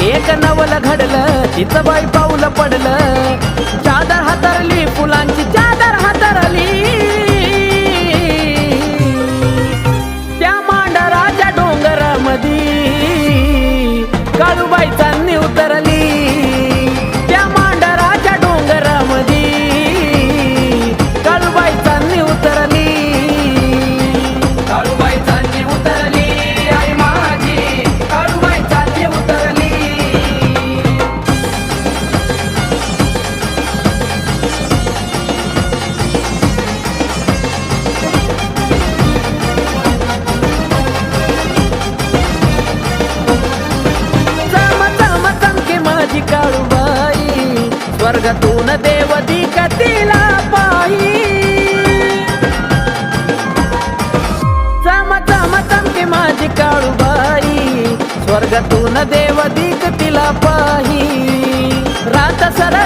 एक नवल घडलं तिचं बाई पाऊल पडलं. चादर हातरली फुलांची चादर हातरली. त्या मांडराच्या डोंगरामधी काळूबाईचा स्वर्गातून देव कतीला पाही चम चम चमके माझी काळूबाई स्वर्गातून देव तिला पाही रात सर